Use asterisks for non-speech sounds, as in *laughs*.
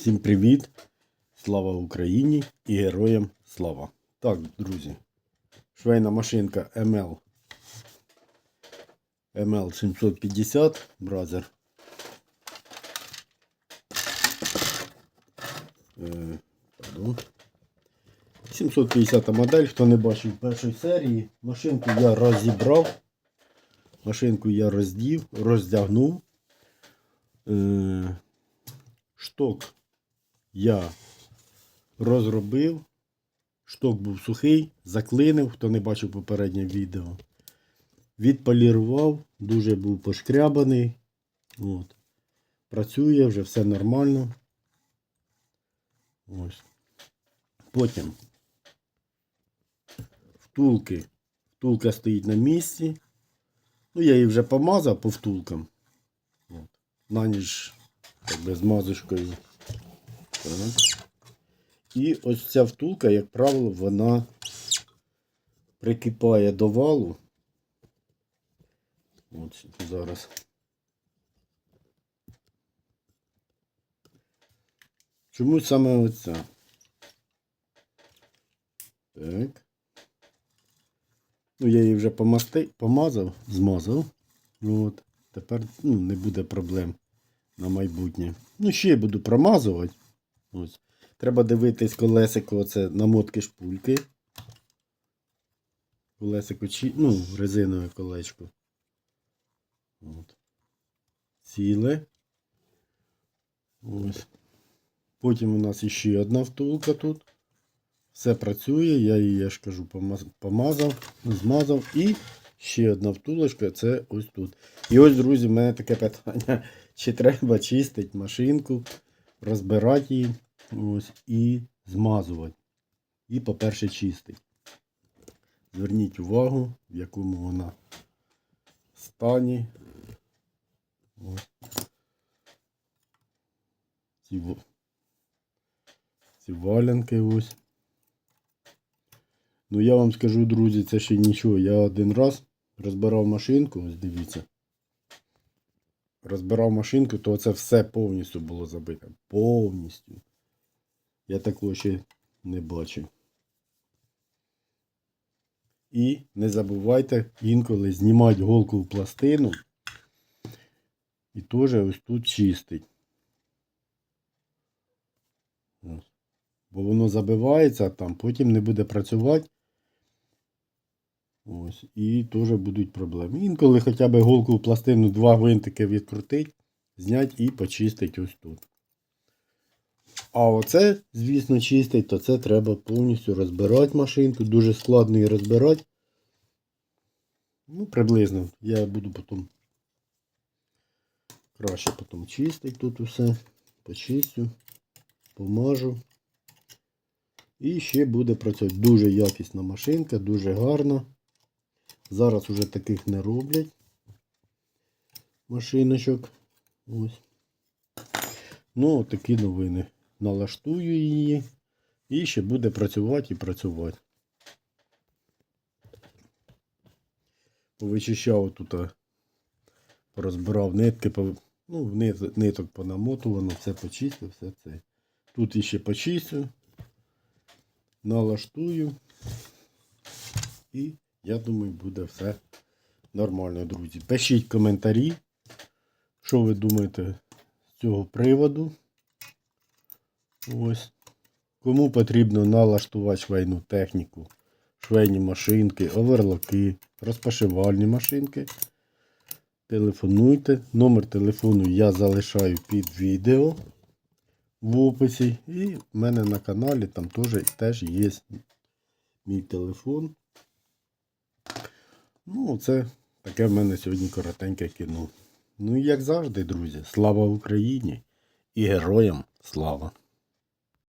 Всім привіт! Слава Україні і героям слава! Так, друзі, швейна машинка ML ML 750 бразер. Е, пардон. 750 модель, хто не бачив першої серії. Машинку я розібрав. Машинку я роздів, роздягнув. Е, шток я розробив. Шток був сухий, заклинив, хто не бачив попереднє відео. Відполірував, дуже був пошкрябаний. От. Працює, вже все нормально. Ось. Потім втулки. Втулка стоїть на місці. Ну, я її вже помазав по втулкам. От. На ніж якби з мазочкою. Так. І ось ця втулка, як правило, вона прикипає до валу. От зараз. Чому саме оця? Так. Ну, я її вже помасти, помазав, змазав. Ну, От. Тепер ну, не буде проблем на майбутнє. Ну, ще я буду промазувати. Ось. Треба дивитись колесико, оце намотки шпульки. Колесико чи, ну, резинове колечко. От. Ціле. Ось. Потім у нас ще одна втулка тут. Все працює, я її, я ж кажу, помазав, змазав і ще одна втулочка, це ось тут. І ось, друзі, в мене таке питання. *laughs* Чи треба чистити машинку, розбирати її ось, і змазувати. І, по-перше, чистити. Зверніть увагу, в якому вона стані. Ось. Ці, ці валянки ось. Ну я вам скажу, друзі, це ще нічого. Я один раз розбирав машинку, ось дивіться. Розбирав машинку, то це все повністю було забите. Повністю. Я такого ще не бачив. І не забувайте інколи знімати голку в пластину. І теж ось тут чистить. Бо воно забивається, там потім не буде працювати. Ось. І теж будуть проблеми. Інколи хоча б голку в пластину два гвинтики відкрутить, зняти і почистити ось тут. А оце, звісно, чистить, то це треба повністю розбирати машинку. Дуже складно її розбирати. Ну, приблизно. Я буду потім краще потім чистити тут усе. Почистю, помажу. І ще буде працювати дуже якісна машинка, дуже гарна. Зараз уже таких не роблять машиночок. Ось. Ну, такі новини. Налаштую її. І ще буде працювати і працювати. Повичищав тут, а, порозбирав нитки, ну, ниток понамотувано, все почистив, все це. Тут іще почистю, налаштую. І я думаю, буде все нормально, друзі. Пишіть коментарі, що ви думаєте з цього приводу. Ось. Кому потрібно налаштувати швейну техніку, швейні машинки, оверлоки, розпашивальні машинки. Телефонуйте. Номер телефону я залишаю під відео в описі. І в мене на каналі там теж, теж є мій телефон. Ну, це таке в мене сьогодні коротеньке кіно. Ну і як завжди, друзі, слава Україні і героям слава!